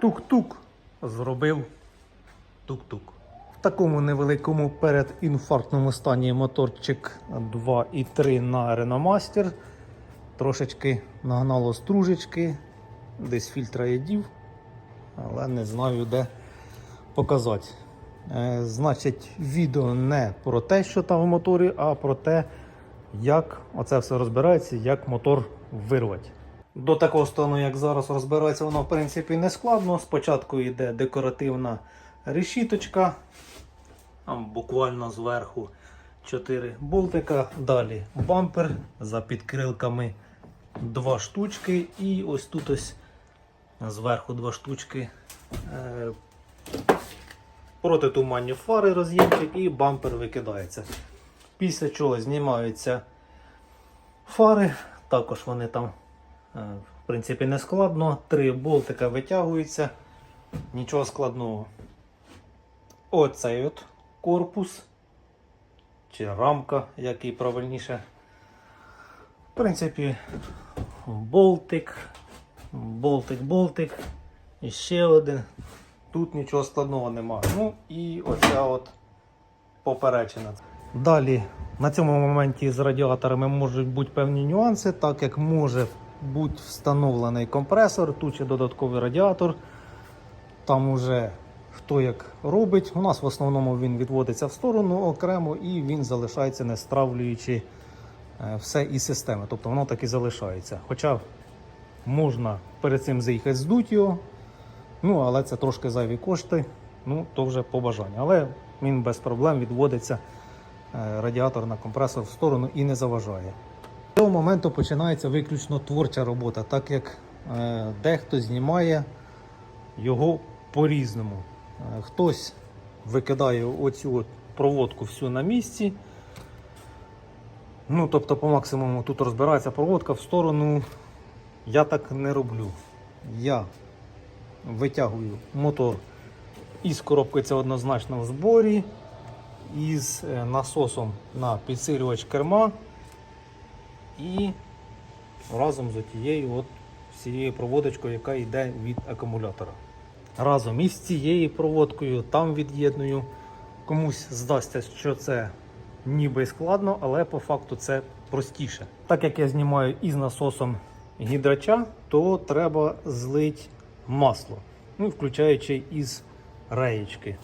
Тук-тук зробив тук-тук. В такому невеликому передінфарктному стані моторчик 2.3 на Master. Трошечки нагнало стружечки, десь фільтра я дів, але не знаю де показати. Е, значить, відео не про те, що там в моторі, а про те, як оце все розбирається, як мотор вирвати. До такого стану, як зараз розбирається, воно в принципі не складно. Спочатку йде декоративна решіточка, там буквально зверху 4 болтика. Далі бампер за підкрилками 2 штучки. І ось тут ось зверху 2 штучки. Е, протитуманні фари роз'ємчик і бампер викидається. Після чого знімаються фари, також вони там, в принципі, не складно. Три болтика витягуються, нічого складного. Оцей от корпус, чи рамка, як і правильніше. В принципі, болтик, болтик, болтик, і ще один. Тут нічого складного немає. Ну і оця от поперечина. Далі на цьому моменті з радіаторами можуть бути певні нюанси, так як може бути встановлений компресор, тут ще додатковий радіатор. Там уже хто як робить. У нас в основному він відводиться в сторону окремо і він залишається не стравлюючи е, все із системи. Тобто воно так і залишається. Хоча можна перед цим заїхати здуть його, ну але це трошки зайві кошти, ну то вже по бажанню. Але він без проблем відводиться е, радіатор на компресор в сторону і не заважає. З цього моменту починається виключно творча робота, так як е, дехто знімає його по-різному. Е, Хтось викидає оцю от проводку всю на місці. Ну, тобто, по максимуму тут розбирається проводка в сторону. Я так не роблю. Я витягую мотор із коробкою це однозначно в зборі, із е, насосом на підсилювач керма і разом з тією от всією проводочкою, яка йде від акумулятора. Разом із цією проводкою там від'єдную. Комусь здасться, що це ніби складно, але по факту це простіше. Так як я знімаю із насосом гідрача, то треба злити масло, ну, включаючи із реєчки.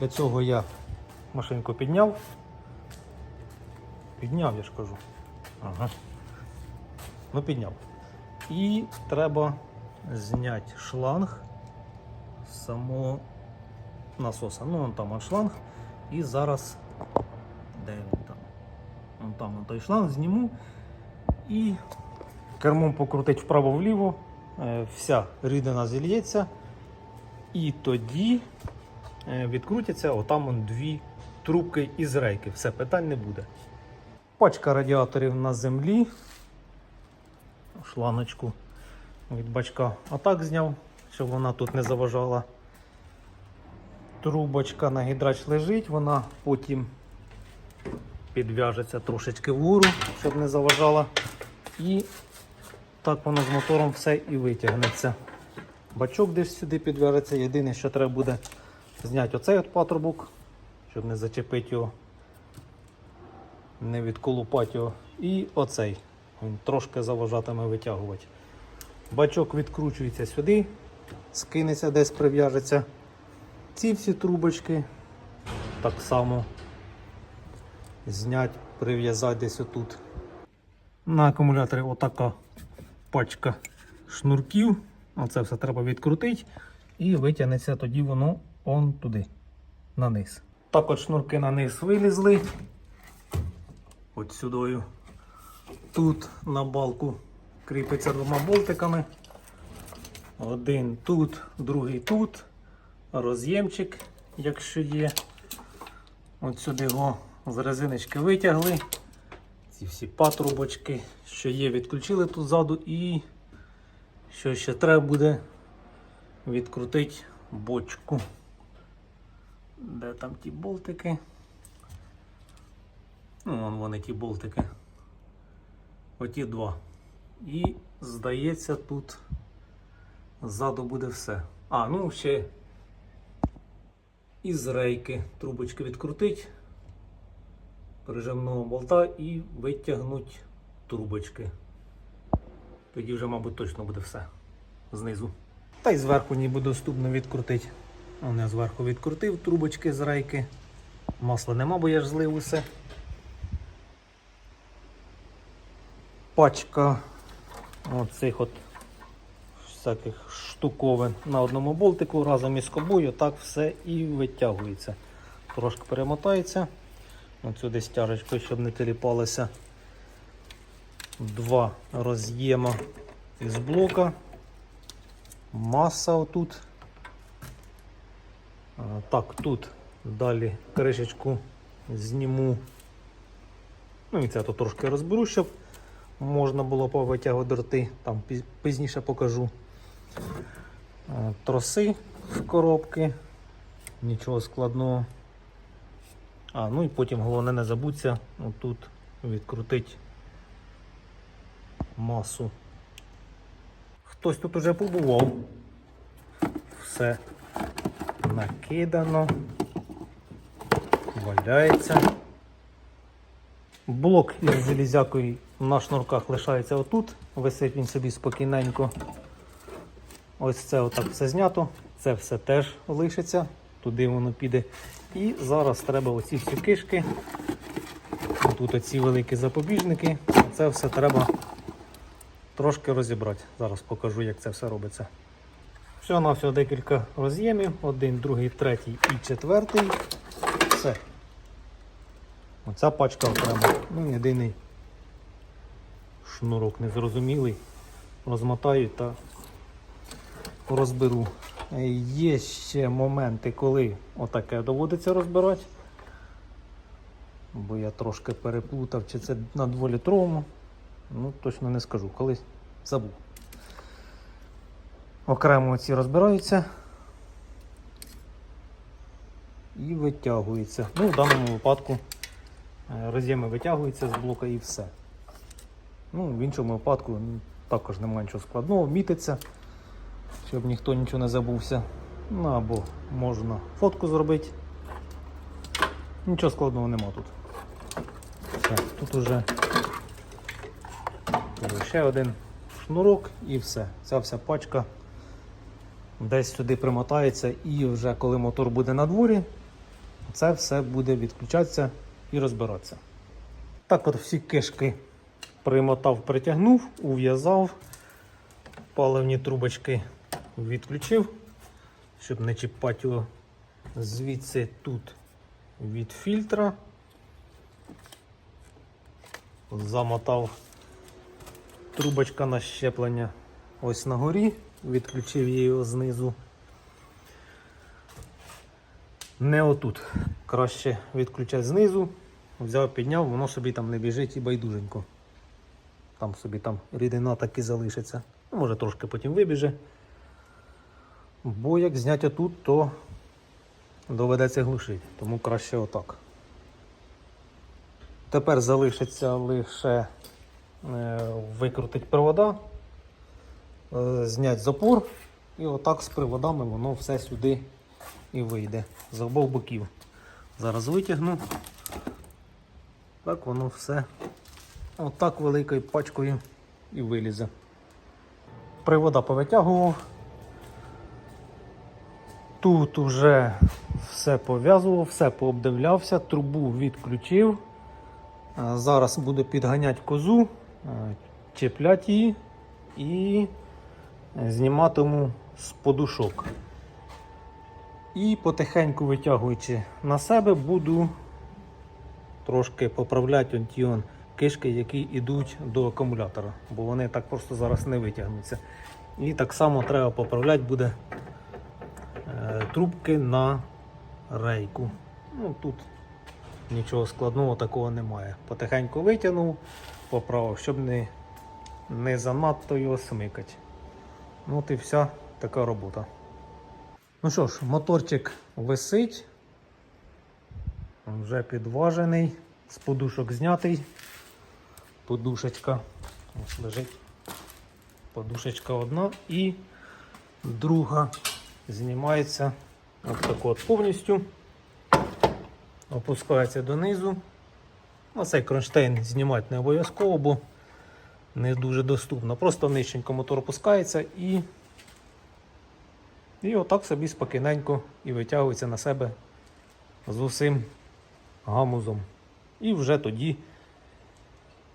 Для цього я машинку підняв. Підняв, я ж кажу. Ага. Ну, підняв. І треба зняти шланг з самого насоса. Ну, вон там шланг. І зараз. Де він там? Вон там вон той шланг зніму і кермом покрутить вправо-вліво. Е, Вся рідина зільється. І тоді е, відкрутяться отам дві трубки із рейки. Все, питань не буде. Пачка радіаторів на землі. Шланочку від бачка отак зняв, щоб вона тут не заважала. Трубочка на гідрач лежить, вона потім підв'яжеться трошечки вгору, щоб не заважала. І так воно з мотором все і витягнеться. Бачок десь сюди підв'яжеться. Єдине, що треба буде зняти оцей от патрубок, щоб не зачепити його, не відколупати його. І оцей. Він трошки заважатиме витягувати. Бачок відкручується сюди, скинеться десь прив'яжеться. Ці всі трубочки так само зняти, прив'язати десь отут. На акумуляторі отака пачка шнурків. Оце все треба відкрутити і витягнеться тоді воно он туди, на низ. Так от шнурки на низ вилізли. От сюдою. Тут на балку кріпиться двома болтиками. Один тут, другий тут. Роз'ємчик, якщо є. От сюди його з резиночки витягли. Ці всі патрубочки, що є, відключили тут ззаду і що ще треба буде відкрутити бочку. Де там ті болтики? Ну, вон вони ті болтики. Оті два. І здається, тут ззаду буде все. А, ну ще із рейки трубочки відкрутить прижимного болта і витягнуть трубочки. Тоді вже, мабуть, точно буде все знизу. Та й зверху ніби доступно відкрутити. Он я зверху відкрутив трубочки з рейки. Масла нема, бо я ж злив усе. Пачка оцих от всяких штуковин на одному болтику разом із скобою, так все і витягується. Трошки перемотається. Оцю десь тяжечкою, щоб не теліпалося. Два роз'єма із блока. Маса отут. Так, тут далі кришечку зніму. Ну і це тут трошки розберу, щоб можна було повитягувати. Там пізніше покажу. Е, Троси з коробки. Нічого складного. А, ну і потім головне не забудься отут відкрутити масу. Хтось тут уже побував. Все накидано. Валяється. Блок із залізякою на шнурках лишається отут. Висить він собі спокійненько. Ось це отак все знято. Це все теж лишиться. Туди воно піде. І зараз треба оці всі кишки. Тут оці великі запобіжники. Це все треба трошки розібрати. Зараз покажу, як це все робиться. Всього на всього декілька роз'ємів. Один, другий, третій і четвертий. Все. Оця пачка окремо. Ну, єдиний шнурок незрозумілий. Розмотаю та розберу. Е, Є ще моменти, коли отаке доводиться розбирати. Бо я трошки переплутав, чи це на 2-літровому. Ну, точно не скажу, колись забув. Окремо ці розбираються і витягуються. Ну, в даному випадку е, роз'єми витягуються з блока і все. Ну, в іншому випадку також немає нічого складного, мітиться, щоб ніхто нічого не забувся. Ну або можна фотку зробити. Нічого складного нема тут. Все, тут уже ще один шнурок і все. Ця вся пачка десь сюди примотається і вже коли мотор буде на дворі, це все буде відключатися і розбиратися. Так от всі кишки примотав, притягнув, ув'язав, паливні трубочки відключив, щоб не чіпати його звідси тут від фільтра. Замотав трубочка на щеплення ось на горі, відключив її знизу. Не отут. Краще відключати знизу. Взяв, підняв, воно собі там не біжить і байдуженько. Там собі там рідина так і залишиться. Ну, Може трошки потім вибіже. Бо як зняти тут, то доведеться глушити. Тому краще отак. Тепер залишиться лише е, викрутити провода, е, зняти запор і отак з приводами воно все сюди і вийде з обох боків. Зараз витягну. Так воно все отак великою пачкою і вилізе. Привода повитягував. Тут уже все пов'язував, все пообдивлявся, трубу відключив. Зараз буду підганяти козу, чіпляти її і зніматиму з подушок. І потихеньку витягуючи на себе, буду трошки поправляти он ті он кишки, які йдуть до акумулятора, бо вони так просто зараз не витягнуться. І так само треба поправляти буде е, трубки на рейку. Ну, тут нічого складного такого немає. Потихеньку витягнув, поправив, щоб не, не занадто його смикати. Ну от і вся така робота. Ну що ж, моторчик висить, вже підважений, з подушок знятий. Подушечка ось лежить. Подушечка одна і друга знімається от так от повністю. Опускається донизу. Ну, цей кронштейн знімати не обов'язково, бо не дуже доступно. Просто нижченько мотор опускається і, і отак собі спокійненько і витягується на себе з усім гамузом. І вже тоді,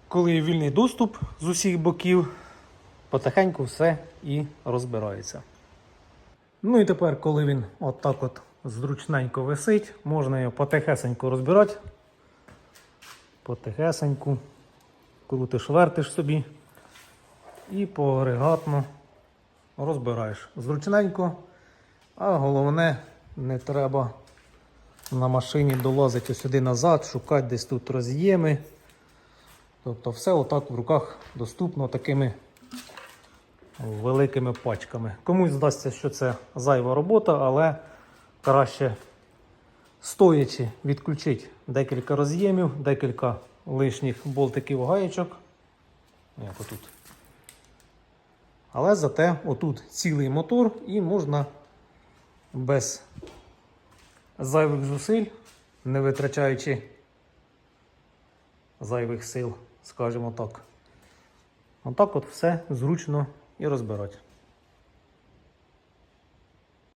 коли є вільний доступ з усіх боків, потихеньку все і розбирається. Ну і тепер, коли він отак от зручненько висить, можна його потихесенько розбирати. Потихесеньку. Крутиш, вертиш собі і поагрегатно розбираєш. Зручненько, а головне, не треба на машині долазити сюди назад, шукати десь тут роз'єми. Тобто все отак в руках доступно такими великими пачками. Комусь здасться, що це зайва робота, але краще стоячи відключити декілька роз'ємів, декілька лишніх болтиків гаєчок. Як отут. Але зате отут цілий мотор і можна без зайвих зусиль, не витрачаючи зайвих сил, скажімо так. Отак от все зручно і розбирати.